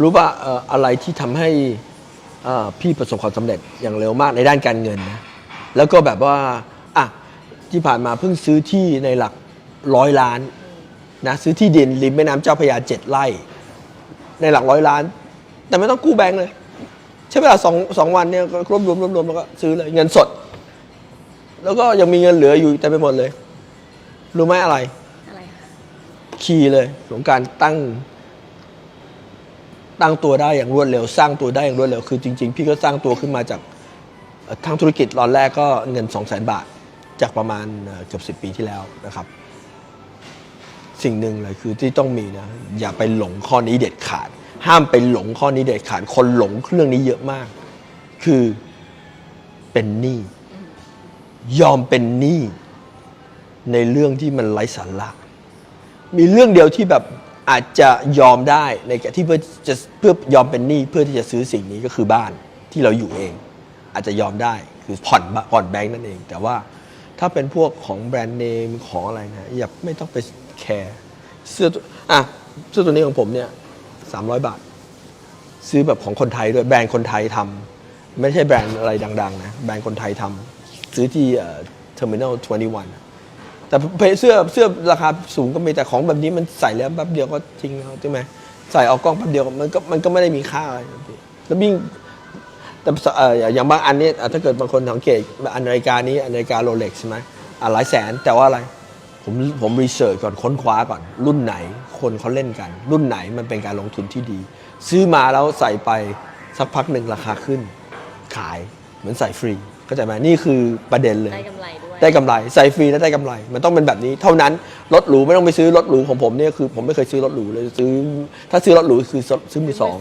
รู้ป่ะเอ่ออะไรที่ทำให้เอ่อพี่ประสบความสำเร็จอย่างเร็วมากในด้านการเงินนะแล้วก็แบบว่าอะที่ผ่านมาเพิ่งซื้อที่ในหลักร้อยล้านนะซื้อที่ดินริมแม่น้ำเจ้าพระยาเจ็ดไร่ ในหลักร้อยล้าน แต่ไม่ต้องกู้แบงก์เลย ใช้เวลาสองสองวันเนี่ยก็รวบรวมรวบรวมแล้วก็ซื้อเลยเงินสด แล้วก็ยังมีเงินเหลืออยู่แต่ไปหมดเลย รู้ไหมอะไร อะไรคะคีย์เลยของการตั้ง ตั้งตัวได้อย่างรวดเร็ว สร้างตัวได้อย่างรวดเร็วคือจริง ๆ พี่ก็สร้างตัวขึ้นมาจากทางธุรกิจตอนแรกก็เงิน 2 0 0 0 0 0 บาท จากประมาณเกือบสิปีที่แล้วนะครับ สิ่งหนึ่งเลยคือที่ต้องมีนะอย่าไปหลงข้อนี้เด็ดขาด ห้ามไปหลงข้อนี้เด็ดขาด คนหลงเรื่องนี้เยอะมาก คือเป็นหนี้ยอมเป็นหนี้ในเรื่องที่มันไร้สาระมีเรื่องเดียวที่แบบ อาจจะยอมได้ในการที่เพื่อจะเพื่อยอมเป็นหนี้เพื่อที่จะซื้อสิ่งนี้ก็คือบ้านที่เราอยู่เอง อาจจะยอมได้คือผ่อนบผ่อนแบงก์นั่นเอง แต่ว่าถ้าเป็นพวกของแบรนด์เนมของอะไรนะอย่าไม่ต้องไปแคร์เสื้อตัวอะเสื้อตัวนี้ของผมเนี่ยสามร้อยบาท ซื้อแบบของคนไทยด้วยแบรนด์คนไทยทำไม่ใช่แบรนด์อะไรดัง ๆ นะ แบรนด์คนไทยทำซื้อที่เทอร์มินอล21 แต่เสื้อเสื้อราคาสูงก็มีแต่ของแบบนี้มันใส่แล้วแป๊บเดียวก็ทิ้งแล้วใช่ไหมใส่ออกกล้องแป๊บเดียวมันก็มันก็ไม่ได้มีค่าอะไรแล้วยิ่งแต่เอ่ออย่างบางอันนี้ถ้าเกิดบางคนสังเกตอันนาฬิกานี้อันนาฬิกาโรเล็กใช่ไหมอะหลายแสนแต่ว่าอะไรผมผมรีเสิร์ชก่อนค้นคว้าก่อน รุ่นไหนคนเขาเล่นกัน รุ่นไหนมันเป็นการลงทุนที่ดี ซื้อมาแล้วใส่ไปสักพักหนึ่งราคาขึ้น ขายเหมือนใส่ฟรีเข้าใจไหมนี่คือประเด็นเลยได้กำไรด้วย ได้กำไรใส่ฟรีแล้วได้กำไร มันต้องเป็นแบบนี้เท่านั้นรถหรูไม่ต้องไปซื้อรถหรูของผมเนี่ยคือผมไม่เคยซื้อรถหรูเลยซื้อ ถ้าซื้อรถหรูคือซื้อมือสอง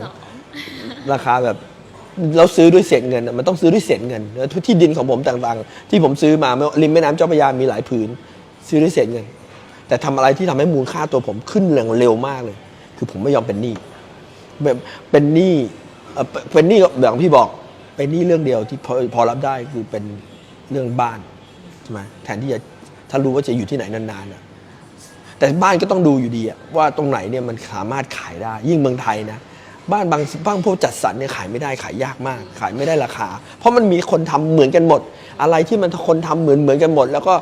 ราคาแบบเราซื้อด้วยเศษเงินอะมันต้องซื้อด้วยเศษเงินแล้วที่ดินของผมต่างๆ ที่ผมซื้อมาไม่ว่าริมแม่น้ำเจ้าพระยามีหลายผืน ซื้อด้วยเศษเงิน แต่ทำอะไรที่ทำให้มูลค่าตัวผมขึ้นแรงเร็วมากเลย คือผมไม่ยอมเป็นหนี้แบบเป็นหนี้เอ่อเป็นเป็นหนี้ก็แบบที่บอก เป็นหนี้เรื่องเดียวที่พอพอรับได้คือเป็นเรื่องบ้าน ใช่ไหมแทนที่จะถ้ารู้ว่าจะอยู่ที่ไหนนานๆอะแต่บ้านก็ต้องดูอยู่ดีว่าตรงไหนเนี่ยมันสามารถขายได้ ยิ่งเมืองไทยนะบ้านบางบางพวกจัดสรรเนี่ยขายไม่ได้ขายยากมาก ขายไม่ได้ราคา เพราะมันมีคนทำเหมือนกันหมด อะไรที่มันคนทำเหมือนเหมือนกันหมด แล้วก็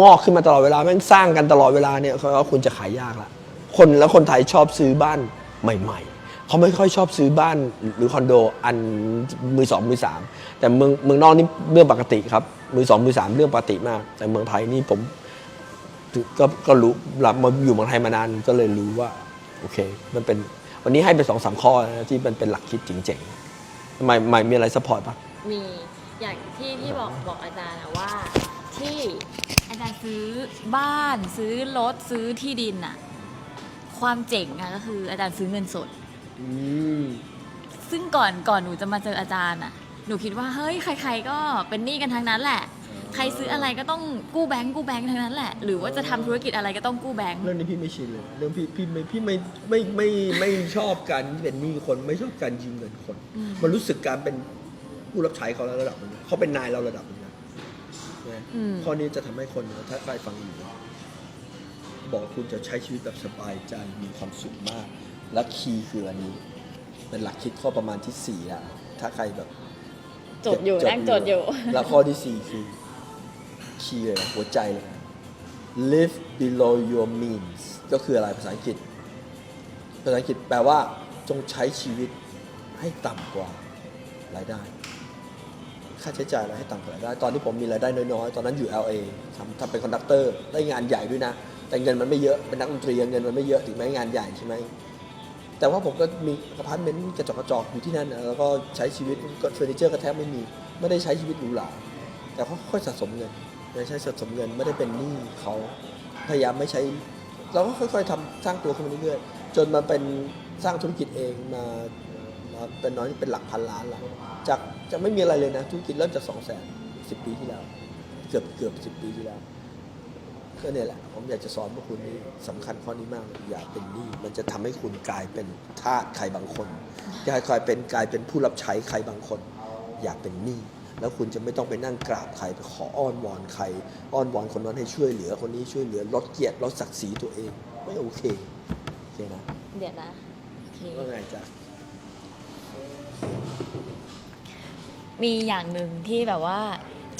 งอกขึ้นมาตลอดเวลาแม่งสร้างกันตลอดเวลาเนี่ยเขาว่าคุณจะขายยากละคนแล้วคนไทยชอบซื้อบ้านใหม่ ๆเขาไม่ค่อยชอบซื้อบ้านหรือคอนโดอันมือสองมือสามแต่เมืองเมืองนอกนี่เรื่องปกติครับ มือสองมือสามเรื่องปกติมาก แต่เมืองไทยนี่ผมก็ก็รู้หลับมาอยู่เมืองไทยมานานก็เลยรู้ว่า โอเค มันเป็นวันนี้ให้ไปสองสามข้อนะที่มันเป็นหลักคิดจริงๆทำไมไม่มีอะไรสปอร์ตปะมีอย่างที่ที่บอกบอกอาจารย์อะว่าที่อาจารย์ซื้อบ้านซื้อรถซื้อที่ดินอะความเจ๋งอะก็คืออาจารย์ซื้อเงินสดซึ่งก่อนก่อนหนูจะมาเจออาจารย์อะ หนูคิดว่าเฮ้ยใคร ๆ ก็เป็นหนี้กันทั้งนั้นแหละ ใครซื้ออะไรก็ต้องกู้แบงก์กู้แบงก์ทั้งนั้นแหละ หรือว่าจะทำธุรกิจอะไรก็ต้องกู้แบงก์ เรื่องนี้พี่ไม่ชินเลย เรื่องพี่พี่ไม่พี่ไม่ไม่ไม่ไม่ไม่ชอบการเป็นหนี้คนไม่ชอบการยืมเงินคน อืม มันรู้สึกการเป็นผู้รับใช้เขาแล้วระดับหนึงนะเขาเป็นนายเราระดับหนึงนะนะอืมข้อนี้จะทำให้คนถ้าใครฟังอยู่บอกคุณจะใช้ชีวิตแบบสบายใจมีความสุขมาก และคีย์คืออันนี้ เป็นหลักคิดข้อประมาณที่สี่ละถ้าใครแบบ จดอยู่นั่งจดอยู่ แล้วข้อที่สี่คือคีย์เลยนะหัวใจเลยนะ live below your means ก็คืออะไรภาษาอังกฤษ ภาษาอังกฤษแปลว่าจงใช้ชีวิตให้ต่ำกว่ารายได้ ค่าใช้จ่ายอะไรให้ต่ำกว่ารายได้ ตอนที่ผมมีรายได้น้อยๆ ตอนนั้นอยู่ LA ทำทำเป็นคอนดักเตอร์ ได้งานใหญ่ด้วยนะ แต่เงินมันไม่เยอะ เป็นนักดนตรีเงินมันไม่เยอะ ถึงแม้งานใหญ่ใช่ไหม แต่ว่าผมก็มีอพาร์ตเมนต์กระจกกระจกอยู่ที่นั่นแล้วก็ใช้ชีวิตก็เฟอร์นิเจอร์ก็แทบไม่มี ไม่ได้ใช้ชีวิตหรูหราแต่เขาค่อยสะสมเงินไม่ใช่สะสมเงินไม่ได้เป็นหนี้เขาพยายามไม่ใช้ เราก็ค่อยๆทำสร้างตัวขึ้นมาเรื่อยๆจนมาเป็นสร้างธุรกิจเองมามาเป็นน้อยเป็นหลักพันล้านละจากจะไม่มีอะไรเลยนะธุรกิจเริ่มจากสองแสนสิบปีที่แล้ว เกือบเกือบสิบปีที่แล้ว ก็เนี่ยแหละ ผมอยากจะสอนพวกคุณนี่สำคัญข้อนี้มากเลยอย่าเป็นหนี้มันจะทำให้คุณกลายเป็นทาสใครบางคนอย่ากลายเป็นกลายเป็นผู้รับใช้ใครบางคน อย่าเป็นหนี้แล้วคุณจะไม่ต้องไปนั่งกราบใครไปขออ้อนวอนใคร อ้อนวอนคนนั้นให้ช่วยเหลือคนนี้ช่วยเหลือลดเกียรติลดศักดิ์ศรีตัวเอง ไม่โอเคโอเคนะเดี๋ยวนะเคว่าไงจ๊ะมีอย่างหนึ่งที่แบบว่า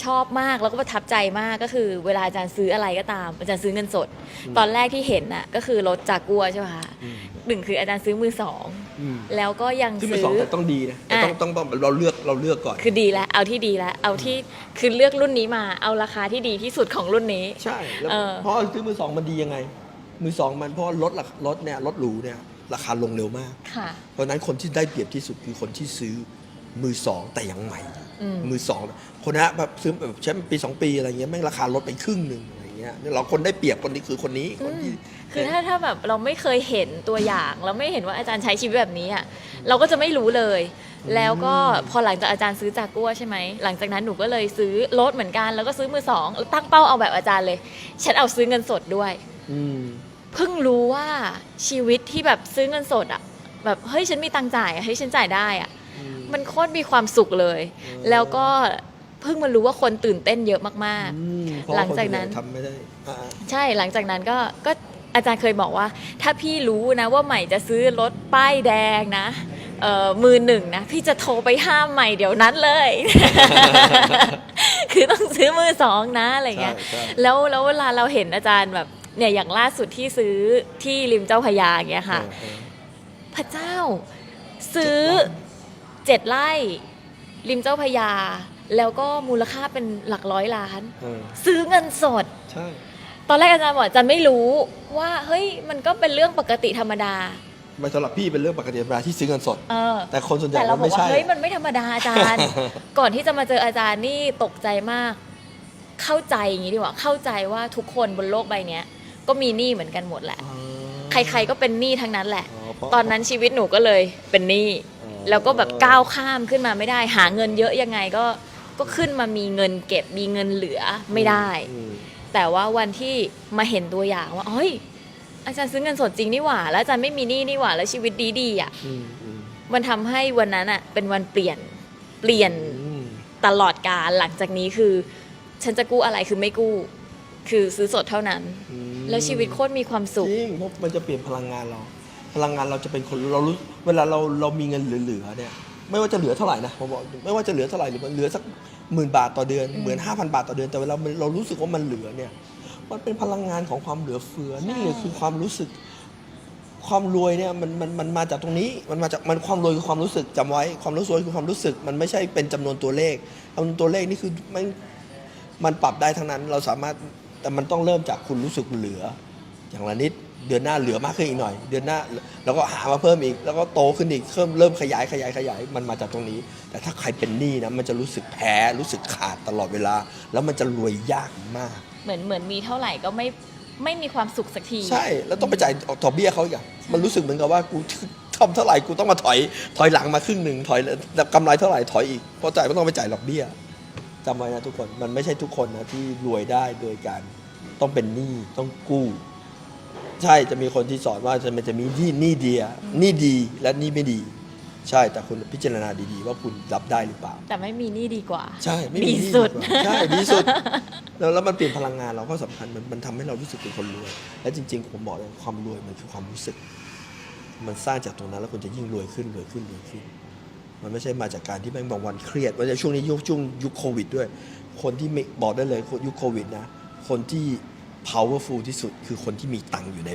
ชอบมากแล้วก็ประทับใจมากก็คือ เวลาอาจารย์ซื้ออะไรก็ตาม อาจารย์ซื้อเงินสด ตอนแรกที่เห็นน่ะก็คือรถจากกัวใช่ไหมคะอืมหนึ่งคืออาจารย์ซื้อมือสองอืมแล้วก็ยังซึ่งเป็นซื้สองอแต่ต้องดีนะแต่อะต้องต้องต้องเราเลือกเราเลือกก่อน คือดีแล้วเอาที่ดีแล้วเอาที่คือเลือกรุ่นนี้มา เอาราคาที่ดีที่สุดของรุ่นนี้ ใช่แล้วเออเพราะซื้อมือสองมันดียังไง มือสองมันเพราะรถรารถเนี่ยรถหรูเนี่ยราคาลงเร็วมากค่ะเพราะฉะนั้นคนที่ได้เปรียบที่สุดคือคนที่ซื้อ มือสองแต่ยังใหม่อยู่อืมมือสองคนนะแบบซื้อแบบใช้ปีสองปีอะไรเงี้ยแม่งราคาลดไปครึ่งหนึ่งอะไรเงี้ยเราคนได้เปรียบคนนี้คือคนนี้คนที่คือถ้าถ้าแบบเราไม่เคยเห็นตัวอย่าง เราไม่เห็นว่าอาจารย์ใช้ชีวิตแบบนี้อะเราก็จะไม่รู้เลย แล้วก็พอหลังจากอาจารย์ซื้อจากกัวใช่ไหมหลังจากนั้นหนูก็เลยซื้อรถเหมือนกัน แล้วก็ซื้อมือสองแล้วตั้งเป้าเอาแบบอาจารย์เลยฉันเอาซื้อเงินสดด้วยอืมเพิ่งรู้ว่าชีวิตที่แบบซื้อเงินสดอะแบบเฮ้ยฉันมีตังค์จ่ายอะเฮ้ยฉันจ่ายได้อะอื มมันโคตรมีความสุขเลยอืมแล้วก็เพิ่งมารู้ว่าคนตื่นเต้นเยอะมากอืมเพระหลังจากนั้นคส่วใหญ่ทำไม่ได้อ่าๆใช่หลังจากนั้นก็ก็อาจารย์เคยบอกว่า ถ้าพี่รู้นะว่าใหม่จะซื้อรถป้ายแดงนะเอ่อมือหนึ่งนะ พี่จะโทรไปห้ามใหม่เดี๋ยวนั้นเลย คือต้องซื้อมือสองนะอะไรเงี้ยใช่ใช่แล้วแล้วเวลาเราเห็นอาจารย์แบบเนี่ยอย่างล่าสุดที่ซื้อที่ริมเจ้าพระยาอย่างเงี้ยค่ะเออพระเจ้าซื้อ เจ็ดไร่ ริมเจ้าพระยา แล้วก็มูลค่าเป็นหลักร้อยล้าน เออซื้อเงินสด ใช่ ตอนแรกอาจารย์บอกอาจารย์ไม่รู้ว่าเฮ้ยมันก็เป็นเรื่องปกติธรรมดา มันสำหรับพี่เป็นเรื่องปกติธรรมดาที่ซื้อเงินสด เออ แต่คนส่วนใหญ่แต่เรามันบอกไม่ว่าใช่ เฮ้ยมันไม่ธรรมดาอาจารย์ ก่อนที่จะมาเจออาจารย์นี่ตกใจมาก เข้าใจอย่างนี้ดีกว่าเข้าใจว่าทุกคนบนโลกใบเนี้ย ก็มีหนี้เหมือนกันหมดแหละ ใครๆก็เป็นหนี้ทั้งนั้นแหละ อ๋อเพราะ ตอนนั้นชีวิตหนูก็เลยเป็นหนี้อ๋อ แล้วก็แบบก้าวข้ามขึ้นมาไม่ได้ หาเงินเยอะยังไงก็ก็ขึ้นมามีเงินเก็บมีเงินเหลือไม่ได้อืมแต่ว่าวันที่มาเห็นตัวอย่างว่าเฮ้ย อาจารย์ซื้อเงินสดจริงนี่หว่า แล้วอาจารย์ไม่มีหนี้นี่หว่าแล้วชีวิตดีๆอะอืมอืมมันทำให้วันนั้นอะ เป็นวันเปลี่ยนเปลี่ยนอืมตลอดการหลังจากนี้คือ ฉันจะกู้อะไรคือไม่กู้ คือซื้อสดเท่านั้นอืมแล้วชีวิตโคตรมีความสุขจริงเพราะมันจะเปลี่ยนพลังงานเรา พลังงานเราจะเป็นคนเรารู้เวลาเราเรามีเงินเหลือๆเนี่ยไม่ว่าจะเหลือเท่าไหร่นะผมบอกไม่ว่าจะเหลือเท่าไหร่หรือมันเหลือสักหมื่นบาทต่อเดือนเหมือนห้าพันบาทต่อเดือนแต่เวลามันเรารู้สึกว่ามันเหลือเนี่ยมันเป็นพลังงานของความเหลือเฟือนี่เลยคือความรู้สึกความรวยเนี่ยมันมันมันมาจากตรงนี้มันมาจากมันความรวยคือความรู้สึกจำไว้ความรู้สวยคือความรู้สึก มันไม่ใช่เป็นจำนวนตัวเลขจำนวนตัวเลขนี่คือมันมันปรับได้ทั้งนั้นเราสามารถแต่มันต้องเริ่มจากคุณรู้สึกเหลือ อย่างละนิด เดือนหน้าเหลือมากขึ้นอีกหน่อย เดือนหน้าแล้วก็หามาเพิ่มอีก แล้วก็โตขึ้นอีกเริ่มเริ่มขยายขยายขยายมันมาจากตรงนี้ แต่ถ้าใครเป็นหนี้นะมันจะรู้สึกแพ้รู้สึกขาดตลอดเวลา แล้วมันจะรวยยากมาก เหมือนเหมือนมีเท่าไหร่ก็ไม่ไม่มีความสุขสักที ใช่ แล้วต้องไปจ่ายดอกเบี้ยเขาอย่างมันรู้สึกเหมือนกับว่ากูทำเท่าไหร่กูต้องมาถอยถอยหลังมาครึ่งหนึ่งถอยแล้วกำไรเท่าไหร่ถอยอีกเพราะจ่ายไม่ต้องไปจ่ายดอกเบี้ยจำไว้นะทุกคนมันไม่ใช่ทุกคนนะที่รวยได้โดยการต้องเป็นหนี้ต้องกู้ ใช่จะมีคนที่สอนว่าจะมันจะมีหนี้หนี้เดียหนี้ดีและหนี้ไม่ดี ใช่แต่คุณพิจารณาดีๆ ว่าคุณรับได้หรือเปล่า แต่ไม่มีหนี่ดีกว่า ใช่ไม่มีดีหนี้สุด กว่าใช่ดีสุด แล้วแล้วมันเปลี่ยนพลังงานเราก็สำคัญมันมันทำให้เรารู้สึกเป็นคนรวย และจริง ๆ ผมบอกเลยความรวยมันคือความรู้สึก มันสร้างจากตรงนั้นแล้วคุณจะยิ่งรวยขึ้นรวยขึ้นรวยขึ้น มันไม่ใช่มาจากการที่แม่งบางวันเครียดว่าจะช่วงนี้ยุคช่วงยุคโควิดด้วย คนที่ไม่บอกได้เลยยุคโควิดนะ คนที่ powerful ที่สุดคือคนที่มีตังค์อยู่ใน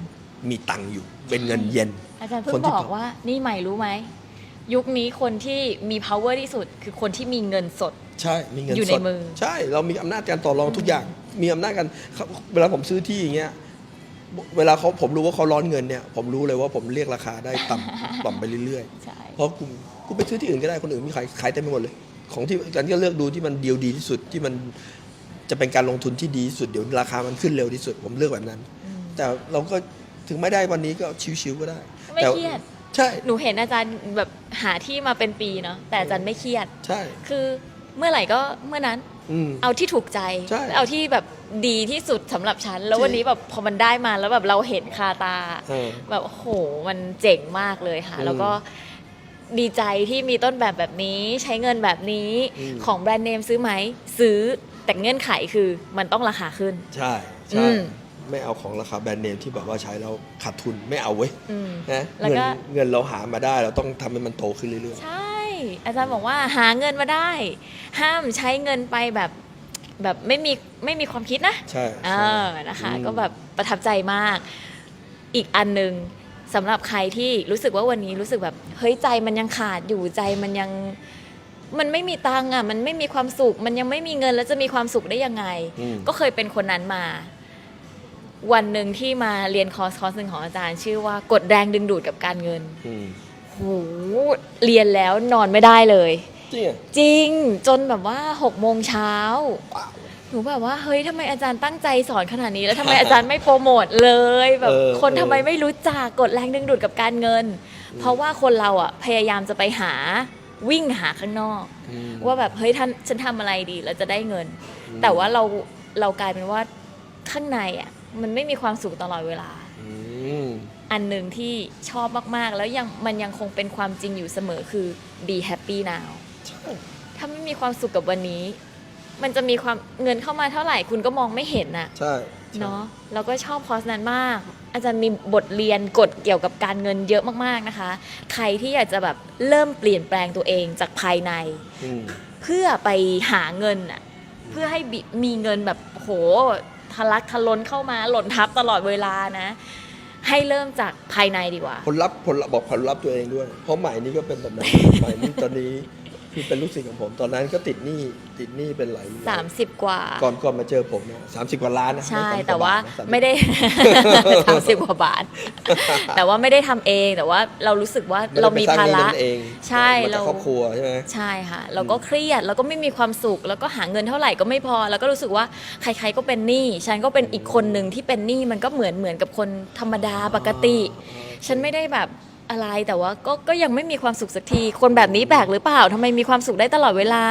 มีตังค์อยู่ เป็นเงินเย็น อาจารย์เพิ่คงนที่บอกว่านี่ใหม่รู้ไหม ยุคนี้คนที่มี power ที่สุด คือคนที่มีเงินสด ใช่มีเงินอยู่สในดมือ ใช่เรามีอำนาจการต่อรองทุกอย่าง มีอำนาจการเขาเวลาผมซื้อที่อย่างเงี้ยเวลาเขาผมรู้ว่าเขาร้อนเงินเนี่ยผมรู้เลยว่าผมเรียกราคาได้ต่ำ ต่ำไปเรื่อยใช่ ๆ เพราะกูกูไปซื้อที่อื่นก็ได้คนอื่นมีขายขายเต็มไปหมดเลย ของที่กันก็เลือกดูที่มันเดียวดีที่สุดที่มัน จะเป็นการลงทุนที่ดีที่สุดเดี๋ยวราคามันขึ้นเร็วที่สุด ผมเลือกแบบนั้นอืมแต่เราก็ถึงไม่ได้วันนี้ก็ชิวๆก็ได้ไม่แต่เครียดใช่ หนูเห็นอาจารย์แบบหาที่มาเป็นปีเนาะแต่อาจารย์ไม่เครียด ใช่ คือเมื่อไหร่ก็เมื่อนั้นอืม เอาที่ถูกใจ ใช่เอาที่แบบดีที่สุดสำหรับฉัน แล้วจริงวันนี้แบบพอมันได้มาแล้วแบบเราเห็นคาตา เออ แบบโอ้โหมันเจ๋งมากเลยค่ะ อืมแล้วก็ดีใจที่มีต้นแบบแบบนี้ ใช้เงินแบบนี้อืมของแบรนด์เนมซื้อไหม ซื้อ แต่เงื่อนไขคือมันต้องราคาขึ้น ใช่อืใช่ม ไม่เอาของราคาแบรนด์เนมที่แบบว่าใช้แล้วขาดทุนไม่เอาเว้ยอืม นะแล้วเงินก็ เงินเราหามาได้เราต้องทำให้มันโตขึ้นเรื่อยใช่ อาจารย์บอกว่าหาเงินมาได้ ห้ามใช้เงินไปแบบแบบไม่มีไม่มีความคิดนะ ๆ ใช่เอใช่ อนะคะ อืม ก็แบบประทับใจมาก อีกอันหนึ่งสำหรับใครที่รู้สึกว่าวันนี้รู้สึกแบบ เฮ้ยใจมันยังขาดอยู่ใจมันยัง มันไม่มีตังค์อะมันไม่มีความสุข มันยังไม่มีเงินแล้วจะมีความสุขได้ยังไง อืม ก็เคยเป็นคนนั้นมา วันหนึ่งที่มาเรียนคอร์สคอร์สหนึ่งของอาจารย์ ชื่อว่ากดแรงดึงดูดกับการเงินอืมโหเรียนแล้วนอนไม่ได้เลย จริงอะจริงจนแบบว่าหกโมงเช้าหนูแบบว่าเฮ้ยทำไมอาจารย์ตั้งใจสอนขนาดนี้ แล้วทำไมอาจารย์ไม่โปรโมทเลยแบบเออคนเออทำไมไม่รู้จักกดแรงดึงดูดกับการเงิน เพราะว่าคนเราอะพยายามจะไปหา วิ่งหาข้างนอกอืมว่าแบบเฮ้ยท่านฉันทำอะไรดีแล้วจะได้เงิน แต่ว่าเราเรากลายเป็นว่าข้างในอะมันไม่มีความสุขตลอดเวลาอืมอันหนึ่งที่ชอบมาก ๆ แล้วยังมันยังคงเป็นความจริงอยู่เสมอคือ be happy now ใช่ถ้าไม่มีความสุขกับวันนี้ มันจะมีความเงินเข้ามาเท่าไหร่คุณก็มองไม่เห็นน่ะใช่ใช่เนาะแล้วก็ชอบคอร์สนั้นมาก อาจารย์มีบทเรียนกฎเกี่ยวกับการเงินเยอะมากๆนะคะ ใครที่อยากจะแบบเริ่มเปลี่ยนแปลงตัวเองจากภายใน อืม เพื่อไปหาเงินน่ะเพื่อให้บิมีเงินแบบโหทะลักทะล้นเข้ามาหล่นทับตลอดเวลานะ ให้เริ่มจากภายในดีกว่า ผลลัพธ์ผลลัพธ์บอกผลลัพธ์ตัวเองด้วย เพราะใหม่นี่ก็เป็นแบบนั้นใหม่นี่ตอนนี้ คือเป็นลูกศิษย์ของผม ตอนนั้นก็ติดหนี้ติดหนี้เป็นหลาย30 กว่า ก่อนก่อนมาเจอผมนะสามสิบกว่าล้านนะใช่ไม่แต่ว่า30ไม่ได้สามสิบกว่าบาท แต่ว่าไม่ได้ทำเองแต่ว่าเรารู้สึกว่าไม่ได้เราไปมีสร้างภาหนี้ระนั่นเองใช่มาจากเราครอบครัวใช่ไหมใช่ค่ะ เราก็เครียดแล้วก็ไม่มีความสุข แล้วก็หาเงินเท่าไหร่ก็ไม่พอ แล้วก็รู้สึกว่าใคร ๆก็เป็นหนี้ฉันก็เป็นอีกคนหนึ่งที่เป็นหนี้มันก็เหมือนเหมือนกับคนธรรมดาปกติ ฉันไม่ได้แบบ อะไรแต่ว่าก็ก็ยังไม่มีความสุขสักที คนแบบนี้แปลกหรือเปล่าทำไมมีความสุขได้ตลอดเวลา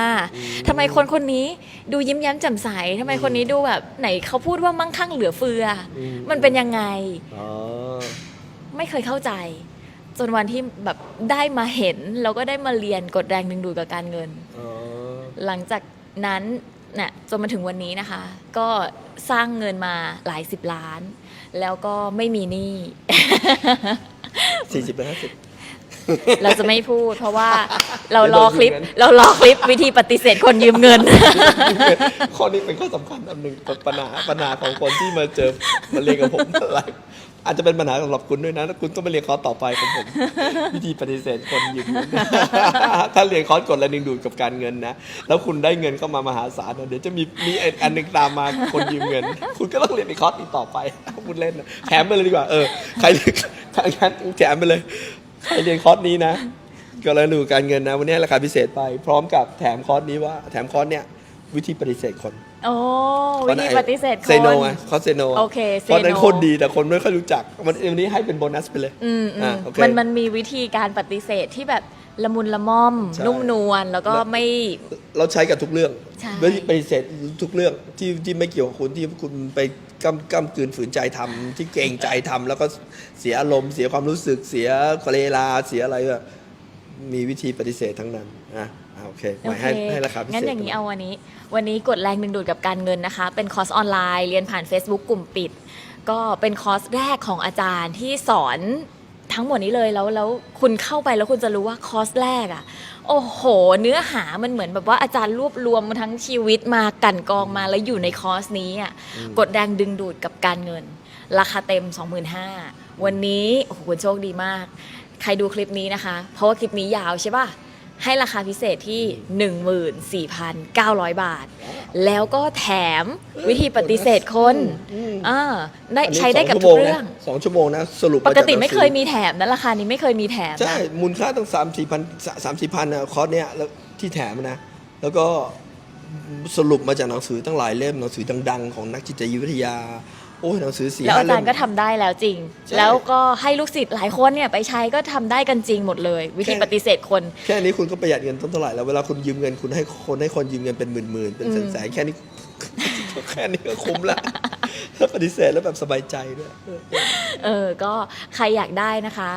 ทำไมคนคนนี้ดูยิ้มแย้มแจ่มใสทำไมคนนี้ดูแบบไหนเขาพูดว่ามั่งคั่งเหลือเฟืออม มันเป็นยังไง อ๋อ ไม่เคยเข้าใจ จนวันที่แบบได้มาเห็น แล้วก็ได้มาเรียนกดแรงดึงดูดกับการเงิน อ๋อ หลังจากนั้นเนี่ยจนมาถึงวันนี้นะคะ ก็สร้างเงินมาหลายสิบล้าน แล้วก็ไม่มีหนี้ สี่สิบไปห้าสิบ เราจะไม่พูด เพราะว่าเราเดี๋ยวรอโดนคลิปยืมเงิน เรารอคลิปวิธีปฏิเสธคนยืมเงิน ข้อนี้เป็นข้อสำคัญอันหนึ่งปัญหาปัญหาของคนที่มาเจอมาเรียนกับผมอะไรอาจจะเป็นปัญหาสำหรับคุณด้วยนะแล้วคุณต้องไปเรียนคอร์สต่อไปของผม วิธีปฏิเสธคนยืมเงิน ถ้าเรียนคอร์สกดแรงดึงดูดกับการเงินนะ แล้วคุณได้เงินเข้ามามหาศาลนะเดี๋ยวจะมีมีอันหนึ่งตามมาคนยืมเงิน คุณก็ต้องเรียนในคอร์สอีกต่อไปคุณเล่นนะแถมไปเลยดีกว่าเออใครใคร งั้นแถมไปเลยใครเรียนคอร์สนี้นะก็แล้วดูการเงินนะ วันนี้ราคาพิเศษไป พร้อมกับแถมคอร์สนี้ว่า แถมคอร์สเนี่ยวิธีปฏิเสธคนโอ้วิธีปฏิเสธคนเซโนไงคอร์สเซโนโอเคเพราะฉะนั้น say no โคนดีแต่คนไม่ค่อยรู้จักวันวันนี้ให้เป็นโบนัสไปเลยอืมอือ่ามโอเคมันมันมีวิธีการปฏิเสธที่แบบละมุนละม่อมใช่นุ่มนวลแล้วก็แล้วไม่เราใช้กับทุกเรื่องใช่วิธีปฏิเสธทุกเรื่องที่ที่ไม่เกี่ยวกับคุณที่คุณไป กำกำกืนฝืนใจทำที่เกรงใจทำแล้วก็เสียอารมณ์เสียความรู้สึกเสียเวลาเสียอะไรอะมีวิธีปฏิเสธทั้งนั้นอะอะโอเคหมายให้โอเคให้ราคาพิเศษงั้นอย่างนี้เอาวันนี้ วันนี้กดแรงดึงดูดกับการเงินนะคะ เป็นคอร์สออนไลน์เรียนผ่าน Facebook กลุ่มปิด ก็เป็นคอร์สแรกของอาจารย์ที่สอน ทั้งหมดนี้เลยแล้วแล้วคุณเข้าไปแล้วคุณจะรู้ว่าคอร์สแรกอะ่ะโอ้โห เนื้อหามันเหมือนแบบว่าอาจารย์รวบรวมมาทั้งชีวิตมากลั่นกรองมาแล้วอยู่ในคอร์สนี้อะกดแรงดึงดูดกับการเงิน ราคาเต็ม 25,000วันนี้โอ้โหคุณโชคดีมาก ใครดูคลิปนี้นะคะ เพราะว่าคลิปนี้ยาวใช่ป่ะ ให้ราคาพิเศษที่ 14,900 บาท แล้วก็แถมวิธีปฏิเสธคนอ่าได้อันนี้ใช้ได้กับสทุกชั่วโมเรื่องนะสองชั่วโมงนะ สรุปปมากจากติหนังสือไม่เคยมีแถมนะราคานี้ไม่เคยมีแถม ใช่นะมูลค่าตั้งสามสี่พันสามสี่พันนะคอร์สเนี้ยแล้วที่แถมนะ แล้วก็สรุปมาจากหนังสือตั้งหลายเล่มหนังสือดัง ๆ ของนักจิตวิทยา โอ้ยหนังสือสี่แล้วห้าอาเล่จารม ย์ก็ทำได้แล้วจริง ใช่แล้วก็ให้ลูกศิษย์หลายคนเนี่ยไปใช้ก็ทำได้กันจริงหมดเลย วิธีแค่ ปฏิเสธคน แค่นี้คุณก็ประหยัดเงินต้นเท่าไหร่แล้วเวลาคุณยืมเงินคุณให้คนให้คนยืมเงินเป็นหมื่นๆเป็นแสนๆแค่นี้ แค่นี้ก็คุ้มละแล้วปฏิเสธแล้วแบบสบายใจด้วย เออ ก็ใครอยากได้นะคะ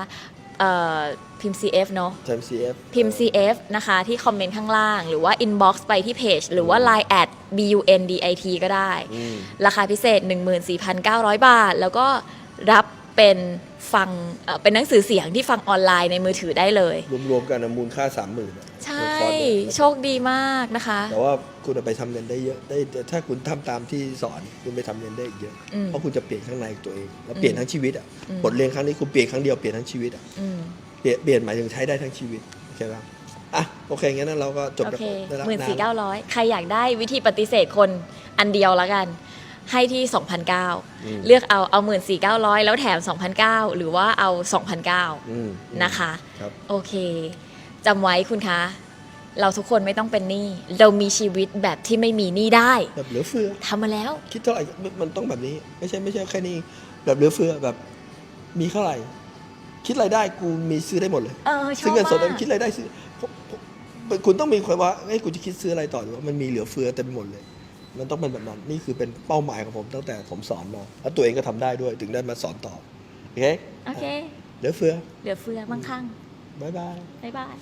เอ่อพิมพ์ CF เนอะใช้ CF พิมพ์ CF นะคะ ที่คอมเมนต์ข้างล่าง หรือว่า inbox ไปที่เพจ หรือว่า line at bundit ก็ได้ อืม ราคาพิเศษ 14,900 บาท แล้วก็รับเป็น ฟังเอ่อเป็นหนังสือเสียงที่ฟังออนไลน์ในมือถือได้เลย รวมๆกันนะมูลค่าสามหมื่นใช่ โชคดีมากนะคะ แต่ว่าคุณเอาไปทำเงินได้เยอะได้ถ้าคุณทำตามที่สอนคุณไปทำเงินได้อีกเยอะ อืมเพราะคุณจะเปลี่ยนข้างในตัวเองแล้วเปลี่ยนทั้งชีวิตอะอืม บทเรียนครั้งนี้คุณเปลี่ยนครั้งเดียวเปลี่ยนทั้งชีวิตอะอืม เปลี่ยนเปลี่ยนหมายถึงใช้ได้ทั้งชีวิตโอเคป่ะอะโอเคงั้นเราก็จบโอเคได้แล้วหมื่นนะสี่เก้าร้อยใครอยากได้วิธีปฏิเสธคนอันเดียวแล้วกัน ให้ที่ 2,009 เลือกเอาเอา 14,900 แล้วแถม 2,009 หรือว่าเอา 2,009อืมนะคะครับโอเคจำไว้คุณคะ เราทุกคนไม่ต้องเป็นหนี้ เรามีชีวิตแบบที่ไม่มีหนี้ได้ แบบเหลือเฟือทำมาแล้ว คิดเท่าไหร่มันต้องแบบนี้ ไม่ใช่ไม่ใช่แค่นี้ แบบเหลือเฟือแบบมีเท่าไหร่ คิดรายได้กูมีซื้อได้หมดเลยเออชอบซื้อเงินสดมากคิดรายได้ซื้อผมผมคุณต้องมีความว่าเอ้ยกูจะคิดซื้ออะไรต่อหรือว่ามันมีเหลือเฟือเต็มไปหมดเลย มันต้องเป็นแบบนั้น นี่คือเป็นเป้าหมายของผมตั้งแต่ผมสอนมาแล้วตัวเองก็ทำได้ด้วยถึงได้มาสอนต่อโอเคโอเคเหลือเฟือเหลือเฟือมั่งคั่งบ๊ายบายบ๊ายบาย